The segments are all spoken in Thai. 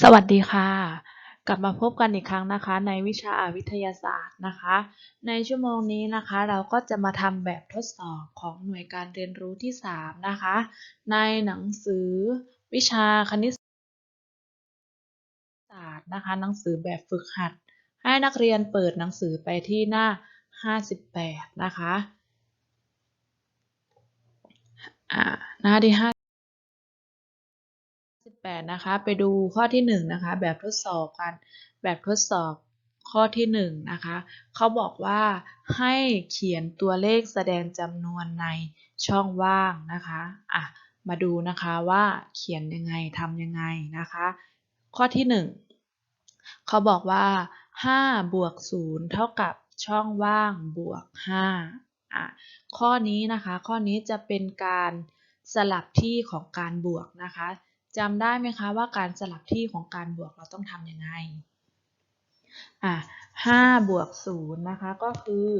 สวัสดีค่ะ กลับมาพบกันอีกครั้งนะคะ ในวิชาวิทยาศาสตร์นะคะ ในชั่วโมงนี้นะคะ เราก็จะมาทำแบบทดสอบของหน่วยการเรียนรู้ที่ 3 นะคะ ในหนังสือวิชาคณิตศาสตร์นะคะ หนังสือแบบฝึกหัด ให้นักเรียนเปิดหนังสือไปที่หน้า 58 นะคะอ่าหน้าที่5 18นะคะ ไปดูข้อที่ 1 นะคะ แบบทดสอบกันแบบทดสอบข้อที่ 1 นะคะเขาบอกว่าให้เขียนตัวเลขแสดงจำนวนในช่องว่างนะคะอะมาดูนะคะว่าเขียนยังไงทำยังไงนะคะ ข้อที่ 1เขาบอกว่า5บวก0เท่ากับช่องว่างบวก5อะข้อนี้นะคะ ข้อนี้จะเป็นการสลับที่ของการบวกนะคะ จำได้ไหมคะว่าการสลับที่ของการบวกเราต้องทำยังไง อะห้าบวกศูนย์นะคะก็คือ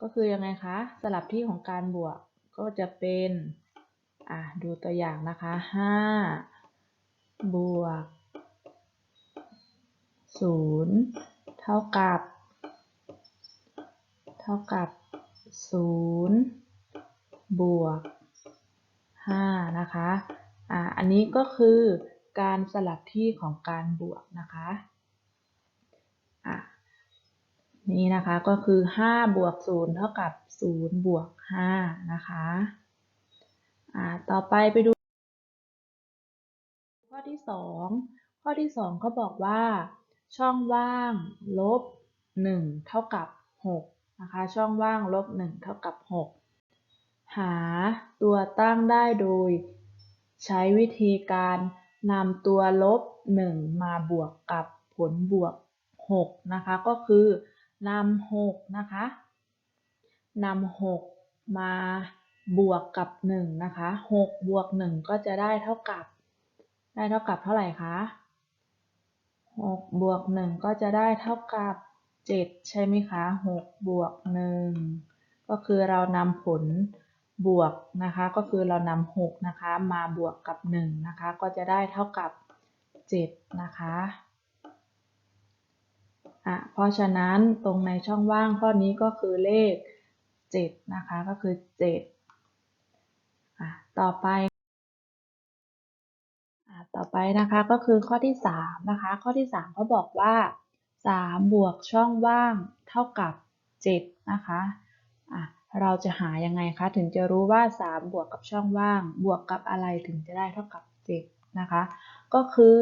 ก็คือยังไงคะสลับที่ของการบวกก็จะเป็นอะดูตัวอย่างนะคะห้าบวกศูนย์เท่ากับ เท่ากับศูนย์บวกห้านะคะ อ่าอันนี้ก็คือการสลับที่ของการบวกนะคะอะนี่นะคะก็คือ5บวก0เท่ากับ0บวก5นะคะอ่าต่อไปไปดู ข้อที่ 2 ข้อที่ 2 เขาบอกว่า ช่องว่างลบ1เท่ากับ6นะคะช่องว่างลบ1เท่ากับ 6 หาตัวตั้งได้โดย ใช้วิธีการนำตัวลบ 1 มาบวกกับผลบวก 6 นะคะ ก็คือนำ6นะคะนำ6มาบวกกับ 1 นะคะ 6 บวก 1 ก็จะได้เท่ากับ ได้เท่ากับเท่าไหร่คะ6บวก 1 ก็จะได้เท่ากับ 7 ใช่ไหมคะ6บวก 1 ก็คือเรานำผล บวกนะคะก็คือเรานำ6นะคะมาบวกกับ1นะคะก็จะได้เท่ากับ7นะคะอะเพราะฉะนั้นตรงในช่องว่างข้อนี้ก็คือเลข7นะคะก็คือ7อะต่อไปอะต่อไปนะคะก็คือข้อที่3นะคะข้อที่3เขาบอกว่า3บวกช่องว่างเท่ากับ7นะคะอะ เราจะหายังไงคะ ถึงจะรู้ว่า 3 บวกกับช่องว่าง บวกกับอะไรถึงจะได้เท่ากับ7นะคะ ก็คือ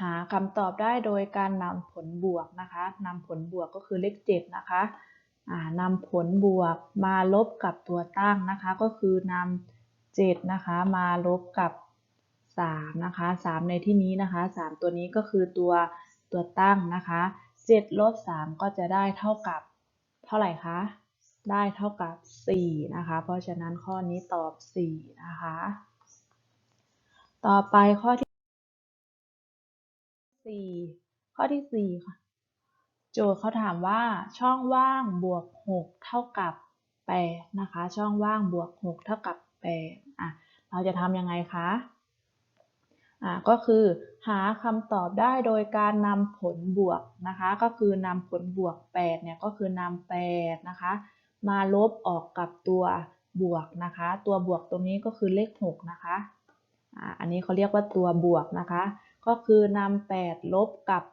หาคำตอบได้โดยการนำผลบวกนะคะนำผลบวกก็คือเลข 7 นะคะนำผลบวกมาลบกับตัวตั้งนะคะ ก็คือนำ7นะคะ มาลบกับ3นะคะ3 ในที่นี้นะคะ 3 ตัวนี้ก็คือตัวตัวตั้งนะคะ7ลบ3ก็จะได้เท่ากับเท่าไหร่คะ ได้เท่ากับ 4 นะคะ เพราะฉะนั้นข้อนี้ตอบ 4 นะคะ ต่อไปข้อที่ 4 ข้อที่ 4 ค่ะ โจทย์เขาถามว่าช่องว่างบวก 6 เท่ากับ 8 นะคะ ช่องว่างบวก 6 เท่ากับ 8 อะ เราจะทำยังไงคะ อ่าก็คือหาคำตอบได้โดยการนำผลบวกนะคะ ก็คือนำผลบวก 8 เนี่ย ก็คือนำ8นะคะ มาลบออกกับตัวบวกนะคะ ตัวบวกตรงนี้ก็คือเลข 6 นะคะ อันนี้เขาเรียกว่าตัวบวกนะคะ ก็คือนำ8ลบกับ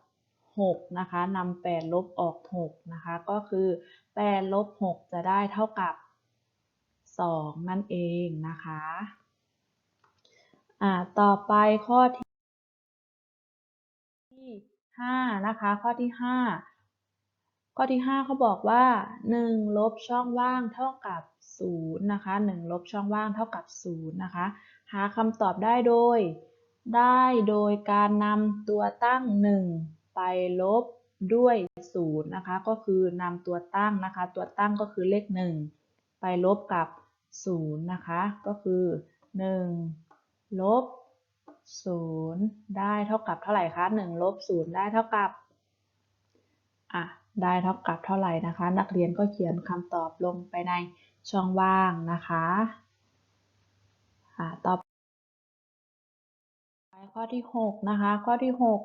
6 นะคะนำ8ลบออก 6 นะคะ ก็คือ8ลบ6จะได้เท่ากับ 2 นั่นเองนะคะอ่าต่อไปข้อที่5นะคะ ข้อที่ 5 ข้อที่ 5เขาบอกว่า 1 ลบช่องว่างเท่ากับ0นะคะ1ลบช่องว่างเท่ากับ0นะคะ หาคำตอบได้โดย ได้โดยการนำตัวตั้ง 1 ไปลบด้วย0นะคะ ก็คือนำตัวตั้งนะคะ ตัวตั้งก็คือเลข 1 ไปลบกับ0นะคะ ก็คือ 1 ลบ 0 ได้เท่ากับเท่าไหร่คะ1ลบ0ได้เท่ากับอะ ได้เท่ากับเท่าไหร่นะคะ นักเรียนก็เขียนคำตอบลงไปในช่องว่างนะคะอะต่อไปข้อที่หกนะคะ ข้อที่หก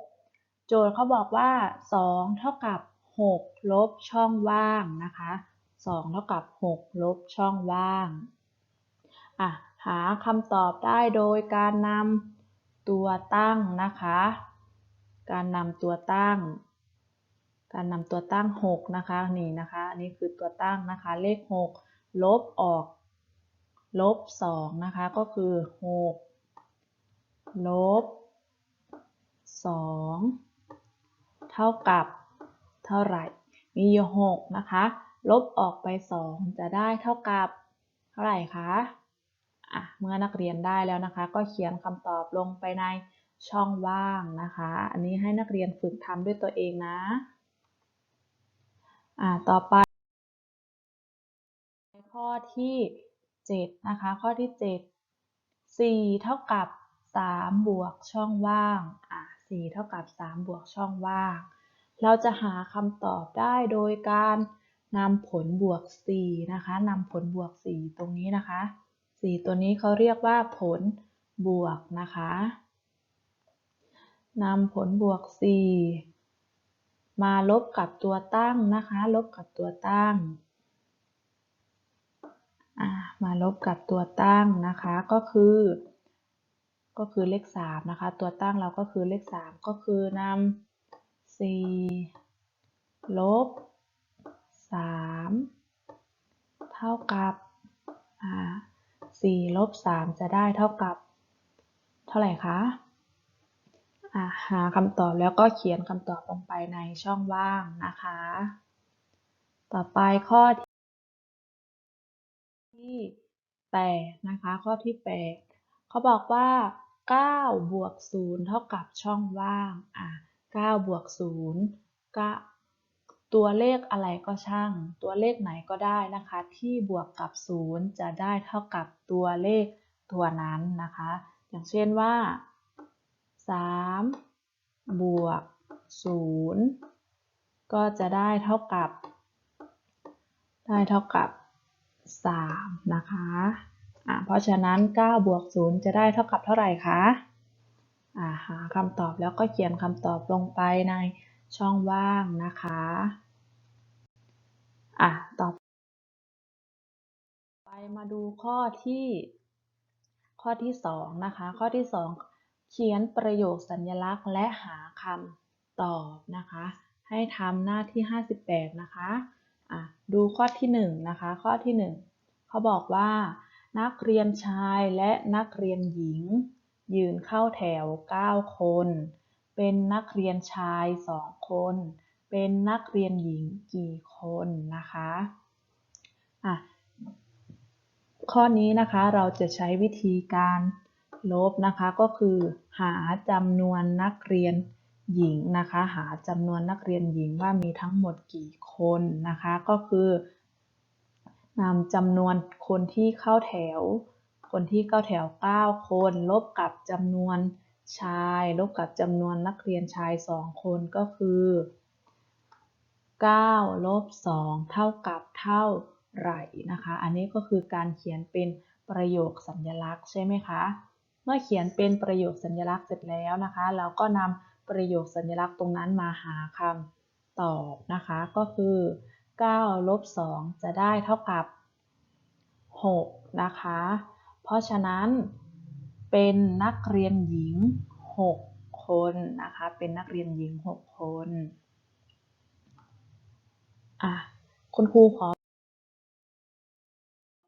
โจทย์เขาบอกว่าสองเท่ากับหกลบช่องว่างนะคะสองเท่ากับหกลบช่องว่างอะหาคำตอบได้โดยการนำตัวตั้งนะคะ การนำตัวตั้ง การนำตัวตั้ง 6 นะคะนี่นะคะอันนี้คือตัวตั้งนะคะ เลข 6 ลบออก ลบ 2 นะคะ ก็คือ 6 ลบ 2 เท่ากับเท่าไหร่ มีอยู่ 6 นะคะ ลบออกไป 2 จะได้เท่ากับเท่าไหร่คะอะเมื่อนักเรียนได้แล้วนะคะ ก็เขียนคำตอบลงไปในช่องว่างนะคะ อันนี้ให้นักเรียนฝึกทำด้วยตัวเองนะ อ่าต่อไป ข้อที่ 7 นะคะ ข้อที่ 7 4 เท่ากับ 3 บวกช่องว่างอ่า4เท่ากับ 3 บวกช่องว่าง เราจะหาคำตอบได้โดยการนำผลบวก 4 นะคะนำผลบวก 4 ตรงนี้นะคะ 4 ตัวนี้เขาเรียกว่าผลบวกนะคะนำผลบวก 4 มาลบกับตัวตั้งนะคะ ลบกับตัวตั้ง มาลบกับตัวตั้งนะคะ ก็คือ ก็คือเลข3นะคะ ตัวตั้งเราก็คือเลข 3 ก็คือนำ4ลบ 3 เท่ากับ4ลบ 3 จะได้เท่ากับ เท่าไหร่คะ หาคำตอบแล้วก็เขียนคำตอบลงไปในช่องว่างนะคะ ต่อไปข้อที่8นะคะ ข้อที่ 8 เขาบอกว่า9บวก0เท่ากับช่องว่างอะ9บวก0ก็ตัวเลขอะไรก็ช่าง ตัวเลขไหนก็ได้นะคะ ที่บวกกับ 0 จะได้เท่ากับตัวเลขตัวนั้นนะคะ อย่างเช่นว่า 3 บวก 0 ก็จะได้เท่ากับ ได้เท่ากับ 3 นะคะอะเพราะฉะนั้น 9 บวก 0 จะได้เท่ากับเท่าไหร่คะอะหาคำตอบแล้วก็เขียนคำตอบลงไปในช่องว่างนะคะอะต่อไปมาดูข้อที่ข้อที่ 2 นะคะ ข้อที่ 2 เขียนประโยคสัญลักษณ์และหาคำตอบนะคะ ให้ทำหน้าที่ 58 นะคะะดูข้อที่1นะคะ ข้อที่ 1เขาบอกว่า นักเรียนชายและนักเรียนหญิง ยืนเข้าแถว 9 คน เป็นนักเรียนชาย 2 คน เป็นนักเรียนหญิงกี่คนนะคะะข้อนี้นะคะเราจะใช้วิธีการ ลบนะคะก็คือหาจำนวนนักเรียนหญิงนะคะ หาจำนวนนักเรียนหญิงว่ามีทั้งหมดกี่คนนะคะ ก็คือนำจำนวนคนที่เข้าแถว คนที่เข้าแถว 9 คน ลบกับจำนวนชาย ลบกับจำนวนนักเรียนชาย 2 คนก็คือ9ลบ2เท่ากับเท่าไหร่นะคะ อันนี้ก็คือการเขียนเป็นประโยคสัญลักษณ์ใช่ไหมคะ เมื่อเขียนเป็นประโยคสัญลักษณ์เสร็จแล้วนะคะ เราก็นำประโยคสัญลักษณ์ตรงนั้นมาหาคำตอบนะคะ ก็คือ9ลบ2จะได้เท่ากับ6นะคะ เพราะฉะนั้นเป็นนักเรียนหญิง 6 คนนะคะ เป็นนักเรียนหญิง 6 คนอะคุณครูขอ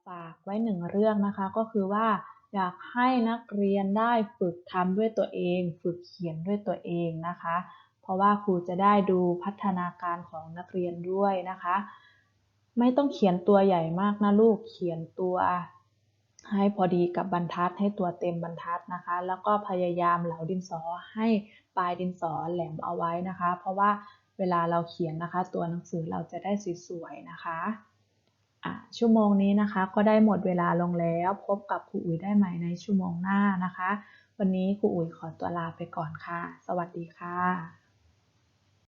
ฝากไว้หนึ่งเรื่องนะคะก็คือว่า อยากให้นักเรียนได้ฝึกทำด้วยตัวเอง ฝึกเขียนด้วยตัวเองนะคะ เพราะว่าครูจะได้ดูพัฒนาการของนักเรียนด้วยนะคะ ไม่ต้องเขียนตัวใหญ่มากนะลูกเขียนตัวให้พอดีกับบรรทัดให้ตัวเต็มบรรทัดนะคะ แล้วก็พยายามเหลาดินสอให้ปลายดินสอแหลมเอาไว้นะคะ เพราะว่าเวลาเราเขียนนะคะ ตัวหนังสือเราจะได้สวยๆนะคะ ชั่วโมงนี้นะคะ ก็ได้หมดเวลาลงแล้ว พบกับครูอุ๋ยได้ใหม่ในชั่วโมงหน้านะคะ วันนี้ครูอุ๋ยขอตัวลาไปก่อนค่ะ สวัสดีค่ะ